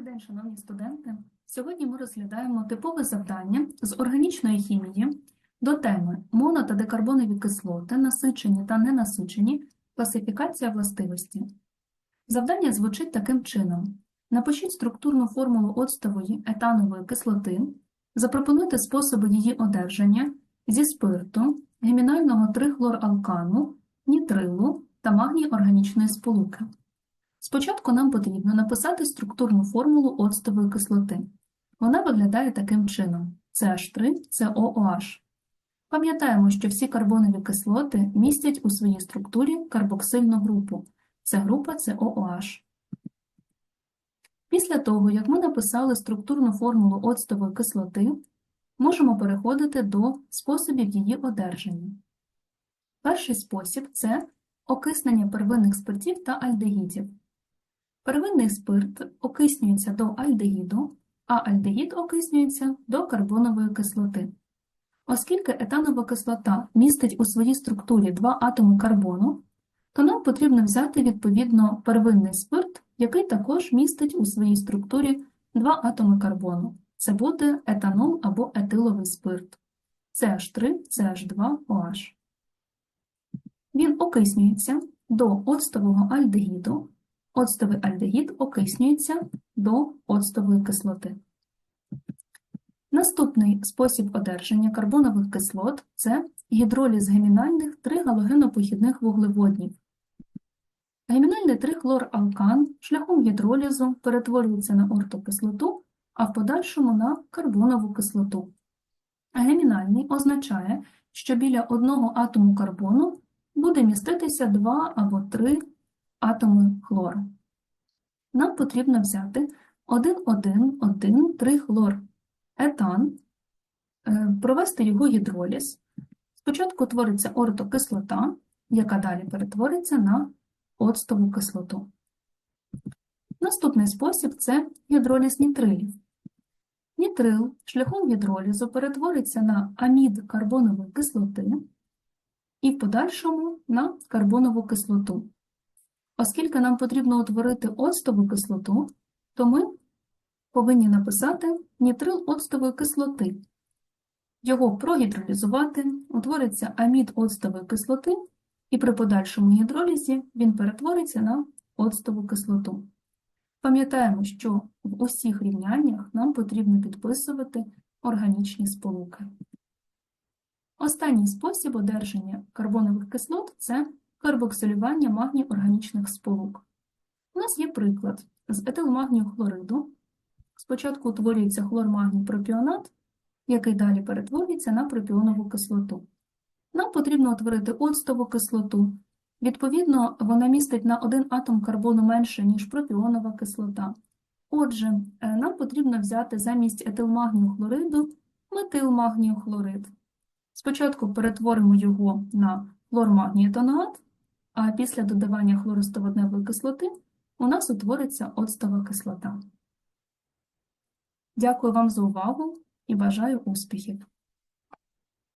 Добрий день, шановні студенти. Сьогодні ми розглядаємо типове завдання з органічної хімії до теми моно- та декарбонові кислоти, насичені та ненасичені, класифікація властивості. Завдання звучить таким чином. Напишіть структурну формулу оцтової етанової кислоти, запропонуйте способи її одержання зі спирту, гемінального трихлоралкану, нітрилу та магній органічної сполуки. Спочатку нам потрібно написати структурну формулу оцтової кислоти. Вона виглядає таким чином: CH3 COOH. Пам'ятаємо, що всі карбонові кислоти містять у своїй структурі карбоксильну групу. Це група COOH. Після того, як ми написали структурну формулу оцтової кислоти, можемо переходити до способів її одержання. Перший спосіб це окиснення первинних спиртів та альдегідів. Первинний спирт окиснюється до альдегіду, а альдегід окиснюється до карбонової кислоти. Оскільки етанова кислота містить у своїй структурі два атоми карбону, то нам потрібно взяти відповідно первинний спирт, який також містить у своїй структурі два атоми карбону. Це буде етанол або етиловий спирт CH3, CH2OH. Він окиснюється до оцтового альдегіду, Оцтовий альдегід окиснюється до оцтової кислоти. Наступний спосіб одержання карбонових кислот це гідроліз гемінальних тригалогенопохідних вуглеводнів. Гемінальний трихлоралкан шляхом гідролізу перетворюється на ортокислоту, а в подальшому на карбонову кислоту. Гемінальний означає, що біля одного атому карбону буде міститися два або три атоми хлору. Нам потрібно взяти 1,1,1 трихлор етан, е, провести його гідроліз. Спочатку твориться ортокислота, яка далі перетвориться на оцтову кислоту. Наступний спосіб це гідроліз нітрилів. Нітрил шляхом гідролізу перетвориться на амід карбонової кислоти і в подальшому на карбонову кислоту. Оскільки нам потрібно утворити оцтову кислоту, то ми повинні написати нітрил оцтової кислоти. Його прогідролізувати, утвориться амід оцтової кислоти, і при подальшому гідролізі він перетвориться на оцтову кислоту. Пам'ятаємо, що в усіх рівняннях нам потрібно підписувати органічні сполуки. Останній спосіб одержання карбонових кислот це карбоксилювання магній органічних сполук. У нас є приклад з етилмагнію хлориду. Спочатку утворюється хлормагній пропіонат, який далі перетворюється на пропіонову кислоту. Нам потрібно утворити оцтову кислоту. Відповідно, вона містить на один атом карбону менше, ніж пропіонова кислота. Отже, е, нам потрібно взяти замість етилмагнію хлориду метилмагнію хлорид. Спочатку перетворимо його на хлормагнієтоноат, а після додавання хлористоводневої кислоти у нас утвориться оцтова кислота. Дякую вам за увагу і бажаю успіхів!